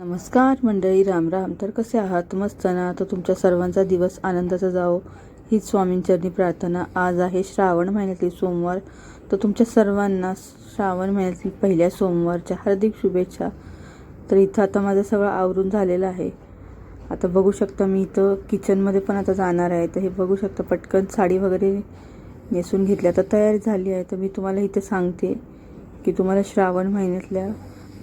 नमस्कार मंडळी राम राम. तर कसे आहात? मस्त ना? तर तुमच्या सर्वांचा दिवस आनंदाचा जावो. हीच स्वामींचरणी प्रार्थना. आज आहे श्रावण महिन्यातील सोमवार. तर तुमच्या सर्वांना श्रावण महिन्यातील पहिल्या सोमवारच्या हार्दिक शुभेच्छा. तर इथं आता माझं सगळं आवरून झालेलं आहे. आता बघू शकता मी इथं किचनमध्ये पण आता जाणार आहे. तर हे बघू शकता पटकन साडी वगैरे नेसून घेतली आता तयारी झाली आहे. तर मी तुम्हाला इथे सांगते की तुम्हाला श्रावण महिन्यातल्या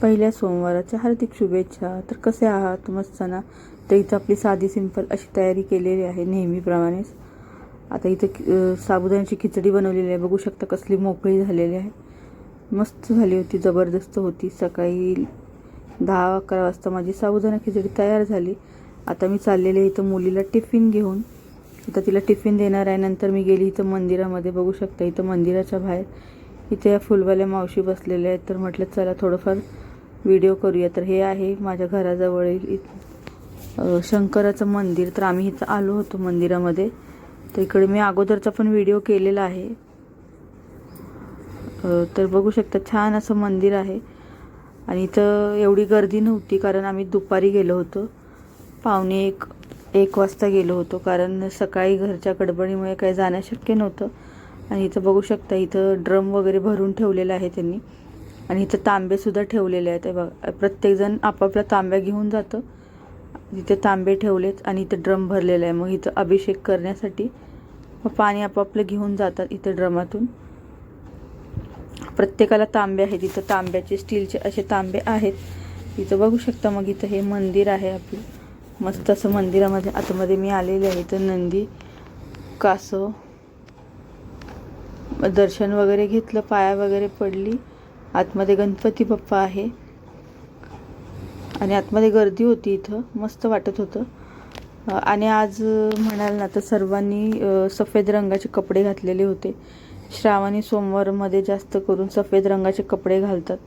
पहिल्या सोमवाराच्या हार्दिक शुभेच्छा. तर कसे आहात? मस्त ना? तर इथं आपली साधी सिंपल अशी तयारी केलेली आहे नेहमीप्रमाणेच आता इथं साबुदाण्याची खिचडी बनवलेली आहे. बघू शकता कसली मोकळी झालेली आहे. मस्त झाली होती जबरदस्त होती. सकाळी दहा अकरा वाजता माझी साबुदाणा खिचडी तयार झाली. आता मी चाललेले आहे इथं मुलीला टिफिन घेऊन. आता तिला टिफिन देणार आहे. नंतर मी गेली इथं मंदिरामध्ये. बघू शकता इथं मंदिराच्या बाहेर. इथे या फुलवाल्या मावशी बसलेल्या आहेत. तर म्हटलं चला थोडंफार व्हिडिओ करूया. तर हे आहे माझ्या घराजवळील शंकराचं मंदिर. तर आम्ही इथं आलो होतो मंदिरामध्ये. तर इकडे मी अगोदरचा पण व्हिडिओ केलेला आहे. तर बघू शकता छान असं मंदिर आहे. आणि इथं एवढी गर्दी नव्हती कारण आम्ही दुपारी गेलो होतो. पावणे एक एक वाजता गेलो होतो कारण सकाळी घरच्या गडबडीमुळे काही जाणं शक्य नव्हतं. आणि इथं बघू शकता इथं ड्रम वगैरे भरून ठेवलेलं आहे त्यांनी. आणि इथं तांबेसुद्धा ठेवलेले आहेत. हे बघा प्रत्येकजण आपापल्या तांब्या घेऊन जातं. इथे तांबे ठेवलेत आणि इथं ड्रम भरलेला आहे. मग इथं अभिषेक करण्यासाठी मग पाणी आपापलं घेऊन जातात इथं ड्रमातून. प्रत्येकाला तांबे आहेत. इथं तांब्याचे स्टीलचे असे तांबे आहेत. इथं बघू शकता मग इथं हे मंदिर आहे आपलं. मस्त असं मंदिरामध्ये आतमध्ये मी आलेले आहे. इथं नंदी कासव दर्शन वगैरे घेतलं पाया वगैरे पडली. आतमध्ये गणपती बाप्पा आहे. आणि आतमध्ये गर्दी होती इथं. मस्त वाटत होतं. आणि आज म्हणाल ना तर सर्वांनी सफेद रंगाचे कपडे घातलेले होते. श्रावणी सोमवारमध्ये जास्त करून सफेद रंगाचे कपडे घालतात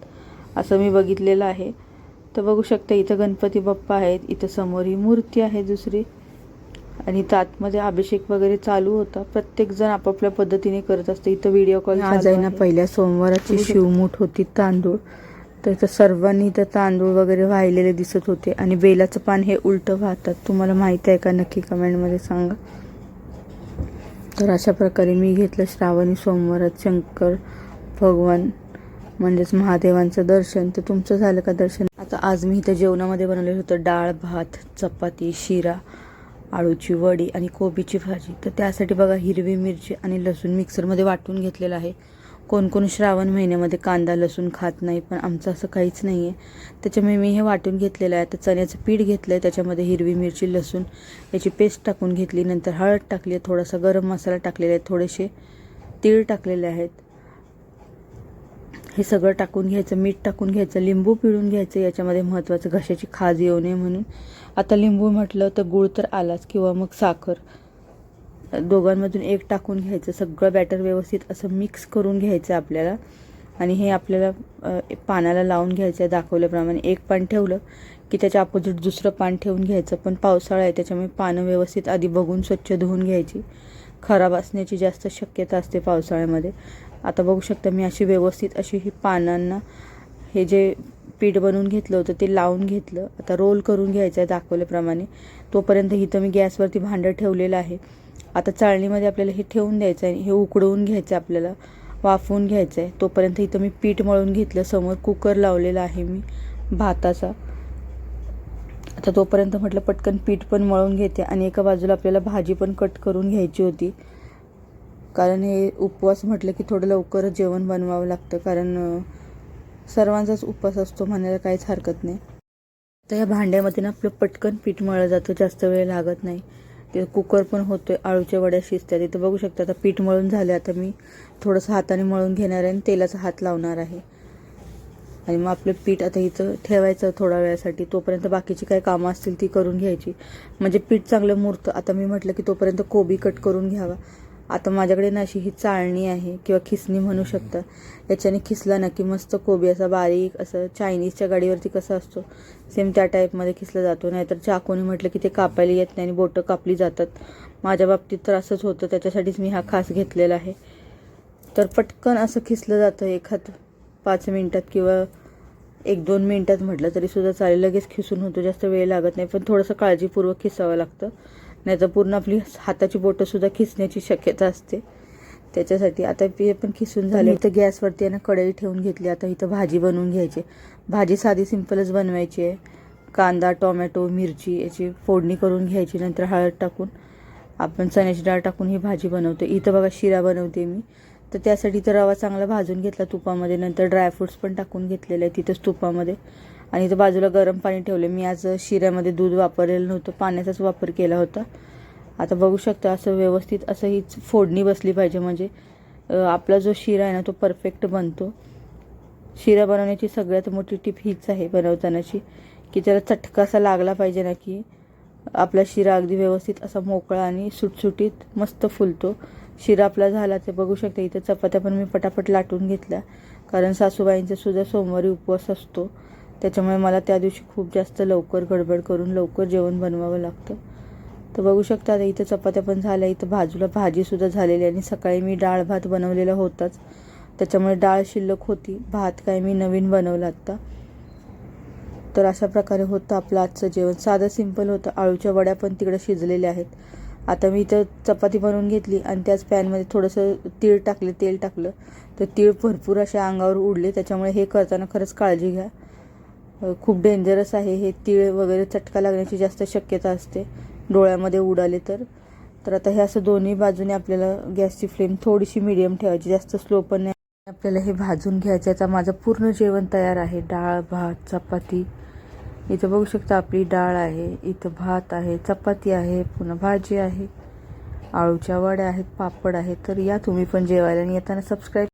असं मी बघितलेलं आहे. तर बघू शकता इथं गणपती बाप्पा आहेत इथं समोर ही मूर्ती आहे दुसरी. आणि आतमध्ये अभिषेक वगैरे चालू होता. प्रत्येक जण आपापल्या पद्धतीने करत असते. इथं व्हिडिओ कॉल आज आहे ना पहिल्या सोमवाराची शिवमूठ होती तांदूळ. तर इथं सर्वांनी इथं तांदूळ वगैरे वाहिलेले दिसत होते. आणि बेलाचं पान हे उलटं वाहतात. तुम्हाला माहिती आहे का? नक्की कमेंटमध्ये सांगा. तर अशा प्रकारे मी घेतलं श्रावणी सोमवारात शंकर भगवान म्हणजेच महादेवांचं दर्शन. तर तुमचं झालं का दर्शन? आता आज मी इथं जेवणामध्ये बनवलेलं होतं. डाळ भात चपाती शिरा. आळूची वडी आणि कोबीची भाजी. तर त्यासाठी बघा हिरवी मिरची आणि लसूण मिक्सरमध्ये वाटून घेतलेलं आहे. कोण कोण श्रावण महिन्यामध्ये कांदा लसूण खात नाही पण आमचं असं काहीच नाही आहे त्याच्यामुळे मी हे वाटून घेतलेलं आहे. तर चण्याचं पीठ घेतलं आहे त्याच्यामध्ये हिरवी मिरची लसूण याची पेस्ट टाकून घेतली. नंतर हळद टाकली आहे थोडासा गरम मसाला टाकलेला आहे थोडेसे तीळ टाकलेले आहेत. हे सगळं टाकून घ्यायचं मीठ टाकून घ्यायचं लिंबू पिळून घ्यायचं याच्यामध्ये महत्त्वाचं घशाची खाज येऊ नये म्हणून. आता लिंबू म्हटलं तर गूळ तर आलाच किंवा मग साखर. दोघांमधून एक टाकून घ्यायचं सगळं बॅटर व्यवस्थित असं मिक्स करून घ्यायचं आपल्याला. आणि हे आपल्याला पानाला लावून घ्यायचं आहे दाखवल्याप्रमाणे. एक पान ठेवलं की त्याच्या अपोजिट दुसरं पान ठेवून घ्यायचं. पण पावसाळा आहे त्याच्यामुळे पानं व्यवस्थित आधी बघून स्वच्छ धुवून घ्यायची. खराब असण्याची जास्त शक्यता असते पावसाळ्यामध्ये. आता बघू शकता मी अशी व्यवस्थित अशी ही पानांना हे जे पीठ बनवून घेतलं होतं ते लावून घेतलं. आता रोल करून घ्यायचं आहे दाखवल्याप्रमाणे. तोपर्यंत इथं मी गॅसवरती भांडं ठेवलेलं आहे. आता चाळणीमध्ये आपल्याला हे ठेवून द्यायचं आहे. हे उकडवून घ्यायचं आहे आपल्याला. वाफवून घ्यायचं आहे. तोपर्यंत इथं मी पीठ मळून घेतलं. समोर कुकर लावलेला आहे मी भाताचा. आता तोपर्यंत म्हटलं पटकन पीठ पण मळून घेते. आणि एका बाजूला आपल्याला भाजी पण कट करून घ्यायची होती. कारण हे उपवास म्हटलं की थोडं लवकरच जेवण बनवावं लागतं कारण सर्वांचाच उपवास असतो म्हणायला काहीच हरकत नाही. तर या भांड्यामध्ये ना आपलं पटकन पीठ मळलं जातं जास्त वेळ लागत नाही. ते कुकर पण होतो आहे आळूच्या वड्या शिजतात तिथं बघू शकता आता पीठ मळून झाले आता मी थोडंसं हाताने मळून घेणार आहे आणि तेलाचा हात लावणार आहे. आणि मग आपलं पीठ आता इथं ठेवायचं थोड्या वेळासाठी. तोपर्यंत बाकीची काही कामं असतील ती करून घ्यायची. म्हणजे पीठ चांगलं मुरतं. आता मी म्हटलं की तोपर्यंत कोबी कट करून घ्यावा. आता माझ्याकडे ना अशी ही चाळणी आहे किंवा खिसणी म्हणू शकता. याच्याने खिसला ना की मस्त कोबी असा बारीक असं चायनीजच्या गाडीवरती कसं असतो. सेम त्या टाईपमध्ये खिसला जातो. नाहीतर चाकूने म्हटलं की ते कापायला येत नाही आणि बोटं कापली जातात. माझ्या बाबतीत तर असंच होतं. त्याच्यासाठीच मी हा खास घेतलेला आहे. तर पटकन असं खिसलं जातं एखाद पाच मिनटात किंवा एक दोन मिनटात म्हटलं तरी सुद्धा चालेल. लगेच खिसून होतो. जास्त वेळ लागत नाही. पण थोडंसं काळजीपूर्वक खिसावं लागतं. नाही तर पूर्ण आपली हाताची बोटंसुद्धा खिसण्याची शक्यता असते. त्याच्यासाठी आता हे पण खिसून झाले. इथं गॅसवरती आहे ना कढई ठेवून घेतली. आता इथं भाजी बनवून घ्यायची. भाजी साधी सिंपलच बनवायची आहे. कांदा टोमॅटो मिरची याची फोडणी करून घ्यायची नंतर हळद टाकून. आपण चण्याची डाळ टाकून ही भाजी बनवतो. इथं बघा शिरा बनवते मी. तर त्यासाठी तर रवा चांगला भाजून घेतला तुपामध्ये. नंतर ड्रायफ्रुट्स पण टाकून घेतलेले आहे तिथंच तुपामध्ये. आणि इथं बाजूला गरम पाणी ठेवलं मी आज शिऱ्यामध्ये दूध वापरलेलं नव्हतं पाण्याचाच वापर केला होता. आता बघू शकता असं व्यवस्थित असं हीच फोडणी बसली पाहिजे म्हणजे आपला जो शिरा आहे ना तो परफेक्ट बनतो. शिरा बनवण्याची सगळ्यात मोठी टीप हीच आहे बनवतानाची की त्याला चटका असा लागला पाहिजे ना की आपला शिरा अगदी व्यवस्थित असा मोकळा आणि सुटसुटीत मस्त फुलतो. शिरा आपला झाला ते बघू शकता इथं चपात्या पण मी पटापट लाटून घेतल्या. कारण सासूबाईंचा सुद्धा सोमवारी उपवास असतो. त्याच्यामुळे मला त्या दिवशी खूप जास्त लवकर गडबड करून लवकर जेवण बनवावं लागतं. तर बघू शकता आता इथं चपात्या पण झाल्या इथं बाजूला भाजीसुद्धा झालेली आणि सकाळी मी डाळ भात बनवलेला होताच. त्याच्यामुळे डाळ शिल्लक होती भात काय मी नवीन बनवला आत्ता. तर अशा प्रकारे होतं आपलं आजचं जेवण. साधं सिंपल होतं आळूच्या वड्या पण तिकडे शिजलेल्या आहेत. आता मी इथं चपाती बनवून घेतली आणि त्याच पॅनमध्ये थोडंसं तीळ टाकले तेल टाकलं. तर तीळ भरपूर अशा अंगावर उडले त्याच्यामुळे हे करताना खरंच काळजी घ्या. खूप डेंजरस आहे. हे तीळ वगैरे चटका लागण्याची जास्त शक्यता असते. डोळ्यामध्ये उडाले तर. तर आता हे असं दोन्ही बाजूने आपल्याला गॅसची फ्लेम थोडीशी मिडियम ठेवायची. जास्त स्लो पण नाही. आपल्याला हे भाजून घ्यायचं. आता माझं पूर्ण जेवण तयार आहे. डाळ भात चपाती. इथं बघू शकता आपली डाळ आहे. इथं भात आहे चपाती आहे पुन्हा भाजी आहे. आळूच्या वड्या आहेत पापड आहेत. तर या तुम्ही पण जेवायला आणि येताना सबस्क्राईब